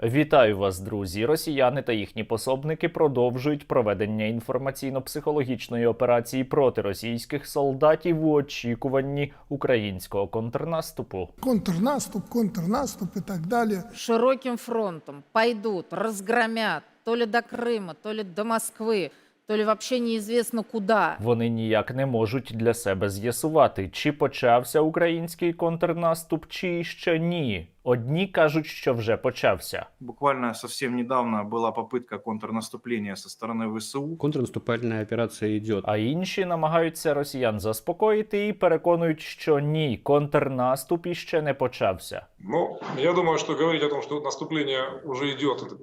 Вітаю вас, друзі! Росіяни та їхні пособники продовжують проведення інформаційно-психологічної операції проти російських солдатів у очікуванні українського контрнаступу. контрнаступ, контрнаступ и так далее. широким фронтом пойдут, разгромят то ли до Крыма, то ли до Москвы, то ли вообще неизвестно куда. Вони ніяк не можуть для себе з'ясувати, чи почався український контрнаступ, чи ще ні. Одні кажуть, що вже почався. Буквально совсем недавно была попытка контрнаступления со стороны ВСУ. Контрнаступательная операция идет. А інші намагаються росіян заспокоїти і переконують, що ні, контрнаступ іще не почався. Ну, я думаю, что говорить о том, что наступление уже идет, это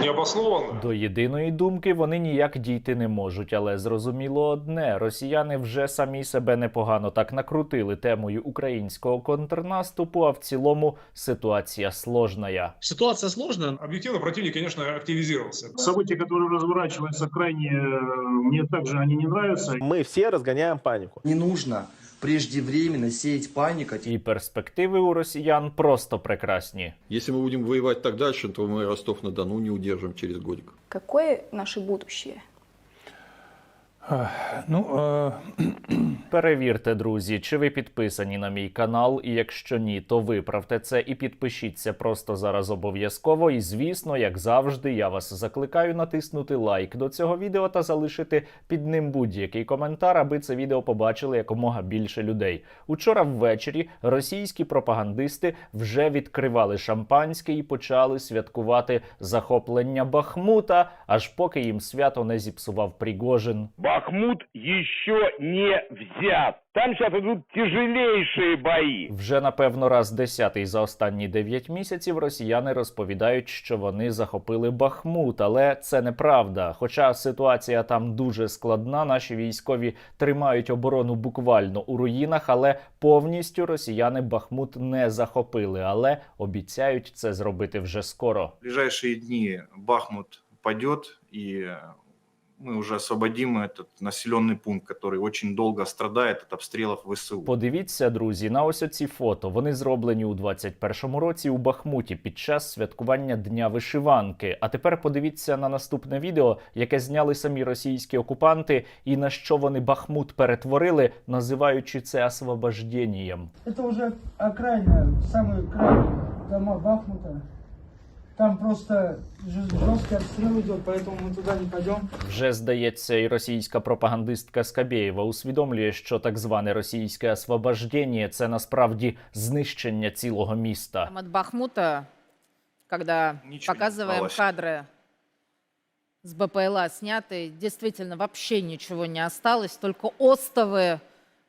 необоснованно. До єдиної думки вони ніяк дійти не можуть, але зрозуміло одне: росіяни вже самі себе непогано так накрутили темою українського контрнаступу, а в цілому ситуація сложная. Ситуация сложная. Объективно противник, конечно, активизировался. События, которые разворачиваются крайне, э, мне также они не нравятся. Мы все разгоняем панику. Не нужно преждевременно сеять панику. І перспективи у росіян просто прекрасні. Если мы будем воевать так дальше, то мы Ростов-на-Дону не удержим через годик. Какое наше будущее? Ну, э, Перевірте, друзі, чи ви підписані на мій канал, і якщо ні, то виправте це і підпишіться просто зараз обов'язково. І звісно, як завжди, я вас закликаю натиснути лайк до цього відео та залишити під ним будь-який коментар, аби це відео побачили якомога більше людей. Учора ввечері російські пропагандисти вже відкривали шампанське і почали святкувати захоплення Бахмута, аж поки їм свято не зіпсував Пригожин. Бахмут еще не взят. Там сейчас идут тяжелейшие бои. Вже напевно раз десятий за останні 9 місяців росіяни розповідають, що вони захопили Бахмут, але це неправда. Хоча ситуація там дуже складна, наші військові тримають оборону буквально у руїнах, але повністю росіяни Бахмут не захопили, але обіцяють це зробити вже скоро. В ближайшие дни Бахмут падет, и э, мы уже освободим этот населенный пункт, который очень долго страдает от обстрелов ВСУ. Подивіться, друзі, на ось оці фото. Вони зроблені у 21-му році у Бахмуті під час святкування Дня вишиванки. А тепер подивіться на наступне відео, яке зняли самі російські окупанти, і на що вони Бахмут перетворили, називаючи це освобожденням. это уже окраина, самые крайние дома Бахмута. Там просто жесткий обстрел идет, поэтому мы туда не пойдем. Вже здається, і російська пропагандистка Скабєєва усвідомлює, що так зване російське освобождення – це насправді знищення цілого міста. Там от Бахмута, когда Ничего не показываем осталось. кадры с БПЛА снятые, действительно вообще ничего не осталось, только остовы,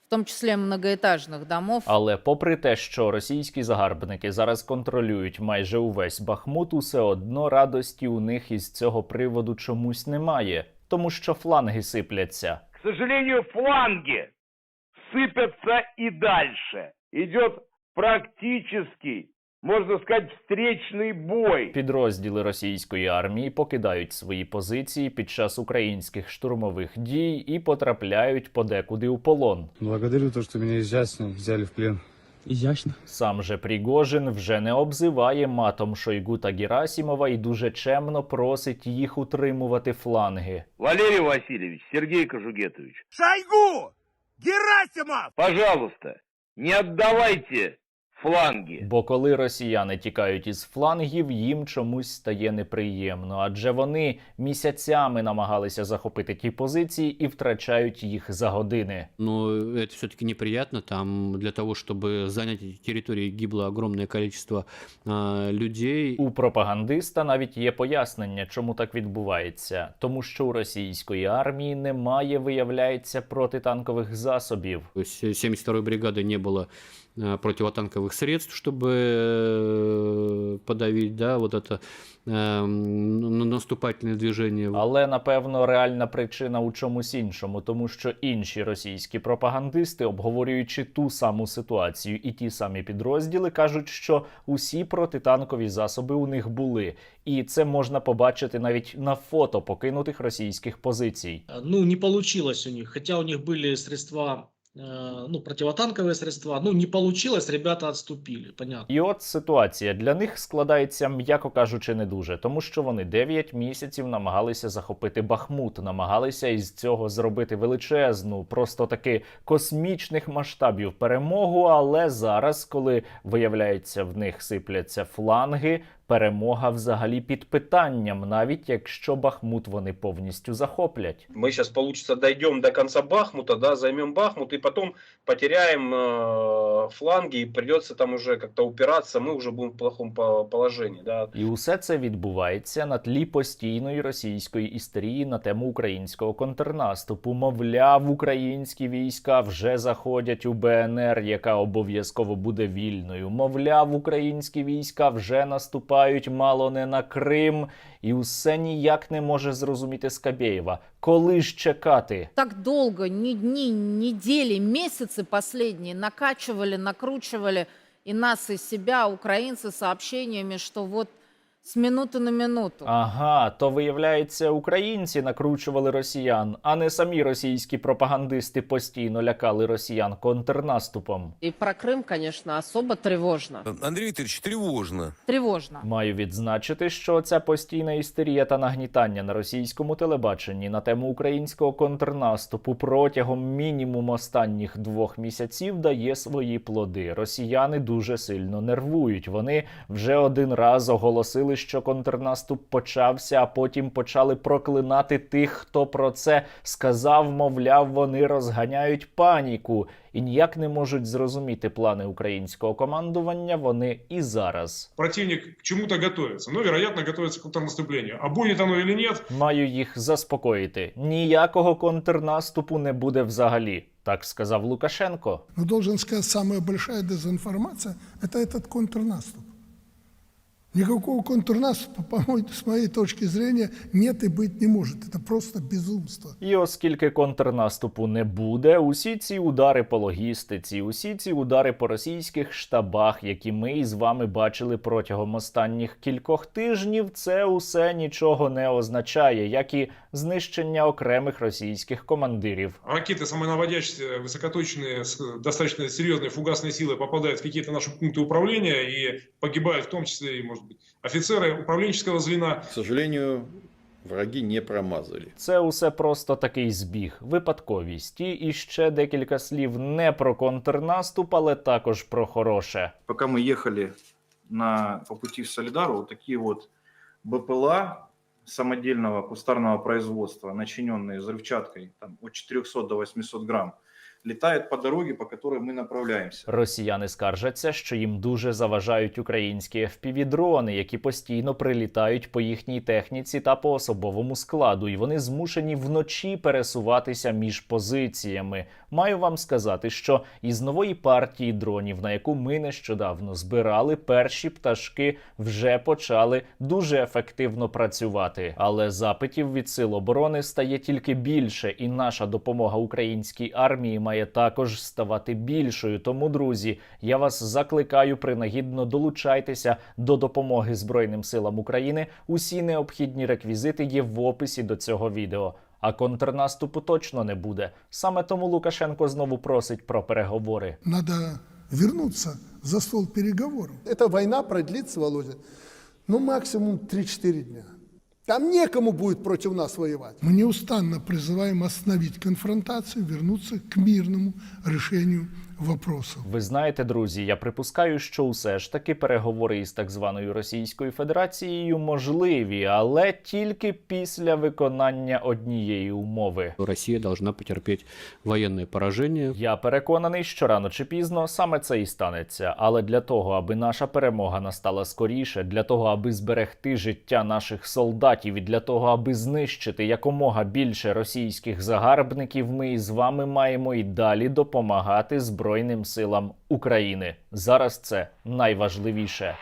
в том числе многоэтажных домов. Але попри те, що російські загарбники зараз контролюють майже увесь Бахмут, усе одно радості у них із цього приводу чомусь немає, тому що фланги сипляться. К сожалению, фланги сыпятся и дальше. Идет практически, можно сказать, встречный бой. Підрозділи російської армії покидають свої позиції під час українських штурмових дій і потрапляють подекуди у полон. Благодарю то, что меня изящно взяли в плен. Изящно. Сам же Пригожин вже не обзиває матом Шойгу та Герасімова і дуже чемно просить їх утримувати фланги. Валерий Васильевич, Сергей Кожугетович, Шойгу! Герасимов! пожалуйста, не отдавайте фланги. Бо коли росіяни тікають із флангів, їм чомусь стає неприємно, адже вони місяцями намагалися захопити ті позиції і втрачають їх за години. Но это все-таки неприятно. Там для того, чтобы занять эти территории, гибло огромное количество а, людей. У пропагандиста навіть є пояснення, чому так відбувається, тому що у російської армії немає, виявляється, протитанкових засобів. То есть 72-й бригады не было а, противотанковых средств, чтобы э, подавить, да, вот это э, н- наступательное движение. Але напевно реальна причина у чомусь іншому, тому що інші російські пропагандисти, обговорюючи ту саму ситуацію і ті самі підрозділи, кажуть, що усі протитанкові засоби у них були, і це можна побачити навіть на фото покинутих російських позицій. Ну, не получилось у них. Хотя у них были средства э, ну, противотанковые средства. Ну, не получилось, ребята отступили, понятно. І от ситуація для них складається, м'яко кажучи, не дуже, тому що вони 9 місяців намагалися захопити Бахмут, намагалися із цього зробити величезну, просто таки космічних масштабів перемогу. Але зараз, коли виявляється, в них сипляться фланги, перемога взагалі під питанням, навіть якщо Бахмут вони повністю захоплять. Мы сейчас, получится, дойдем до конца Бахмута, да, займем Бахмут, и потом потеряем э, фланги, и придется там уже как-то упираться, мы уже будем в плохом по- положении, да. І усе це відбувається на тлі постійної російської істерії на тему українського контрнаступу. Мовляв, українські війська вже заходять у БНР, яка обов'язково буде вільною. Мовляв, українські війська вже наступають мало не на Крим, і усе ніяк не може зрозуміти Скабєєва. Коли ж чекати? Так довго, ні дні, недели, місяці останні накачували, накручували і нас, і себя, українці, сообщениями, що вот с минуты на минуту. Ага, то виявляється, українці накручували росіян, а не самі російські пропагандисти постійно лякали росіян контрнаступом. И про Крым, конечно, особо тревожно. Андрей Викторович, тревожно. Тревожно. Маю відзначити, що ця постійна істерія та нагнітання на російському телебаченні на тему українського контрнаступу протягом мінімум останніх двох місяців дає свої плоди. Росіяни дуже сильно нервують. Вони вже один раз оголосили, що контрнаступ почався, а потім почали проклинати тих, хто про це сказав. Мовляв, вони розганяють паніку і ніяк не можуть зрозуміти плани українського командування. Вони і зараз. Противник к чему-то готовится, но, вероятно, готовится к контрнаступлению. А будет оно или нет, Маю їх заспокоїти. Ніякого контрнаступу не буде взагалі. Так сказав Лукашенко. Но должен сказать, самая большая дезинформация – это этот контрнаступ. Никакого контрнаступа, по-моему, с моей точки зрения, нет и быть не может. Это просто безумство. І оскільки контрнаступу не буде, усі ці удари по логістиці, усі ці удари по російських штабах, які ми із вами бачили протягом останніх кількох тижнів, це усе нічого не означає, як і знищення окремих російських командирів. ракеты самонаводящиеся, высокоточные, с достаточно серьезной фугасной силой попадают в какие-то наши пункты управления и погибают в том числе и, может быть, офицеры управленческого звена. К сожалению, враги не промазали. Це усе просто такий збіг, випадковість. І іще декілька слів не про контрнаступ, але також про хороше. Пока мы ехали на, по пути в Солидару, вот такие вот БПЛА самодельного кустарного производства, начиненные взрывчаткой там, от 400 до 800 грамм, летают по дороге, по которой мы направляемся. Росіяни скаржаться, що їм дуже заважають українські FPV-дрони, які постійно прилітають по їхній техніці та по особовому складу, і вони змушені вночі пересуватися між позиціями. Маю вам сказати, що із нової партії дронів, на яку ми нещодавно збирали, перші пташки вже почали дуже ефективно працювати. Але запитів від сил оборони стає тільки більше, і наша допомога українській армії має також ставати більшою. Тому, друзі, я вас закликаю принагідно долучайтеся до допомоги Збройним силам України. Усі необхідні реквізити є в описі до цього відео. А контрнаступу точно не буде. Саме тому Лукашенко знову просить про переговори. Надо вернуться за стол переговоров. Эта война продлится, Володя, ну максимум 3-4 дня. Там некому будет против нас воевать. Мы неустанно призываем остановить конфронтацию, вернуться к мирному решению вопросов. Ви знаєте, друзі, я припускаю, що усе ж таки переговори із так званою Російською Федерацією можливі, але тільки після виконання однієї умови. Россия должна потерпеть военное поражение. Я переконаний, що рано чи пізно саме це і станеться. Але для того, аби наша перемога настала скоріше, для того, аби зберегти життя наших солдатів, і для того, аби знищити якомога більше російських загарбників, ми із вами маємо і далі допомагати Збройним силам України. Зараз це найважливіше.